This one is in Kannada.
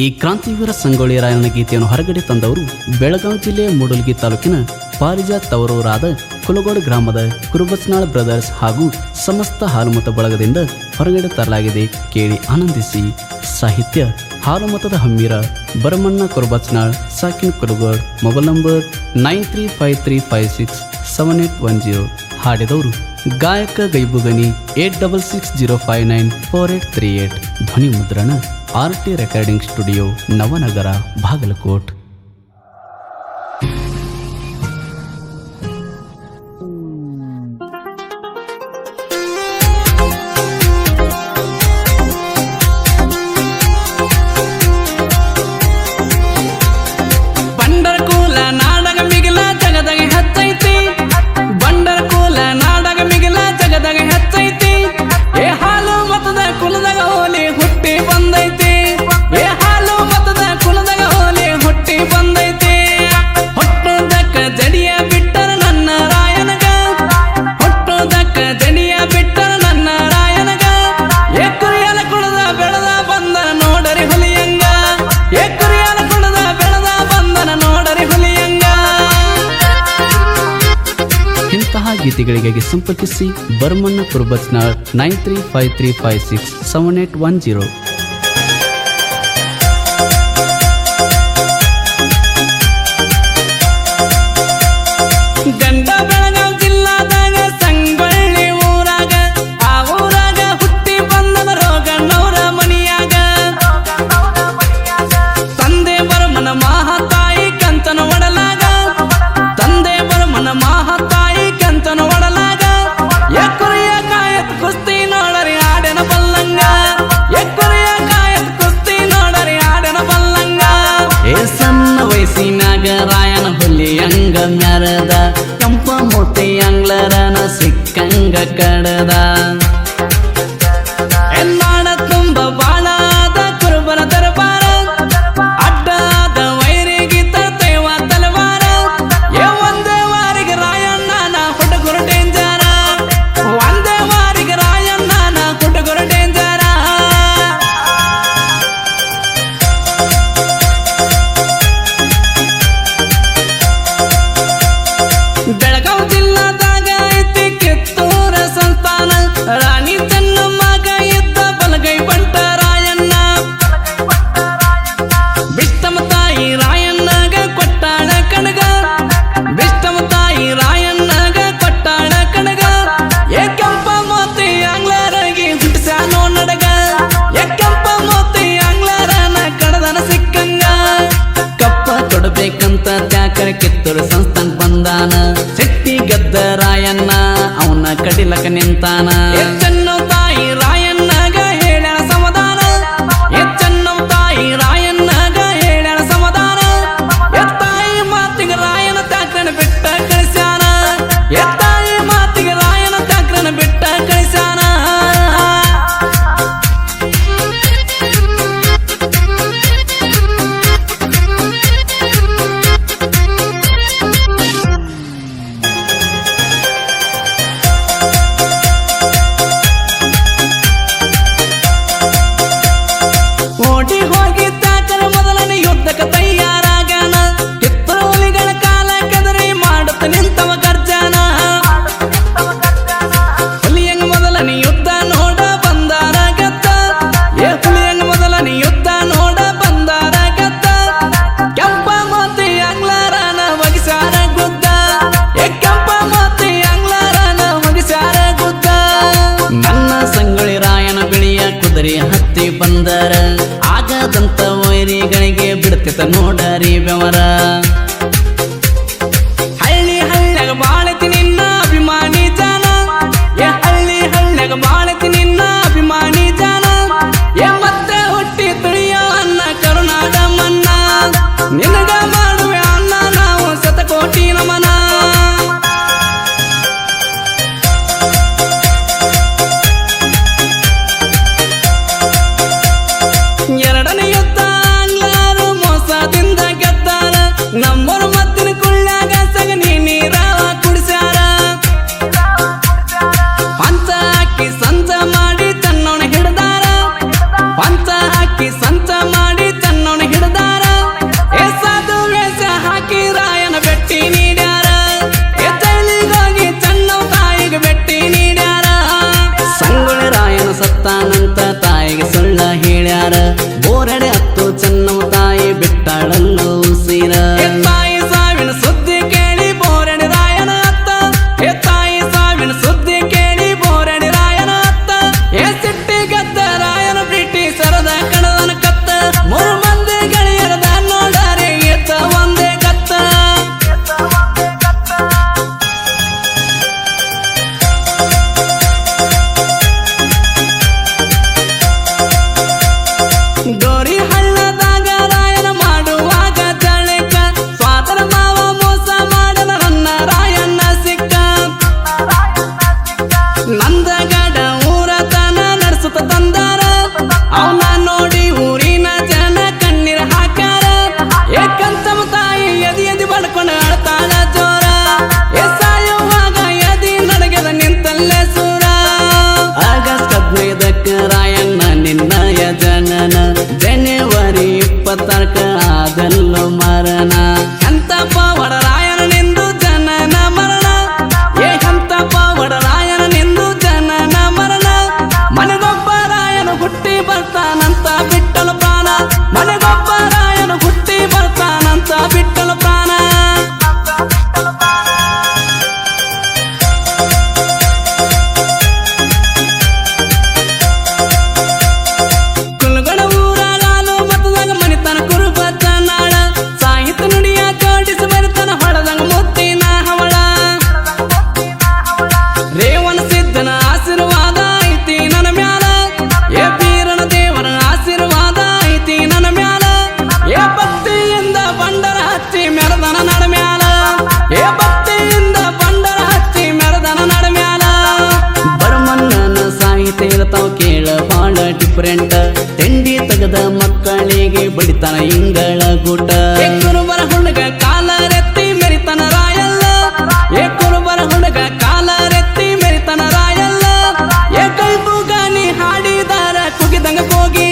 ಈ ಕ್ರಾಂತಿವೀರ ಸಂಗೊಳ್ಳಿ ರಾಯನ ಗೀತೆಯನ್ನು ಹೊರಗಡೆ ತಂದವರು ಬೆಳಗಾವಿ ಜಿಲ್ಲೆಯ ಮೂಡಲ್ಗಿ ತಾಲೂಕಿನ ಪಾರಿಜಾತ್ ತವರೂರಾದ ಕುಲಗೋಡ್ ಗ್ರಾಮದ ಕುರುಬಸ್ನಾಳ್ ಬ್ರದರ್ಸ್ ಹಾಗೂ ಸಮಸ್ತ ಹಾಲುಮತ ಬಳಗದಿಂದ ಹೊರಗಡೆ ತರಲಾಗಿದೆ ಕೇಳಿ ಆನಂದಿಸಿ. ಸಾಹಿತ್ಯ ಹಾಲುಮತದ Hammira Baramanna Kurubasnal, ಸಾಕಿನ್ Kulagod, mobile number nine three five three five six seven eight one zero ಹಾಡಿದವರು. ಗಾಯಕ Gaibugani eight double six zero five nine four eight three eight ಧ್ವನಿ ಮುದ್ರಣ R T recording studio Navanagar, Bagalkot. ಮಾಹಿತಿಗಳಿಗಾಗಿ ಸಂಪರ್ಕಿಸಿ Barmanna Kurbatnal nine three five three five six seven eight one zero. nada. ಅವನ ಕಡಿಲಕ ನಿಂತಾನ. ತಿಂಡಿ ತೆಗೆದ ಮಕ್ಕಳಿಗೆ ಬಡಿತಾನ ಇಂಗಳ ಗುಟ. ಕುರುಬರ ಹುಡುಗ ಕಾಲ ರೆತ್ತಿ ಮೆರಿತನ ರಾಯಲ್ಲ. ಏ ಕುರುಬರ ಹುಡುಗ ಕಾಲ ರೆತ್ತಿ ಮೆರಿತನ ರಾಯಲ್ಲ. ಏ ಕಲ್ಪು ಗಾನಿ ಹಾಡಿದಾರ ಕುಗಿದಂಗ ಹೋಗಿ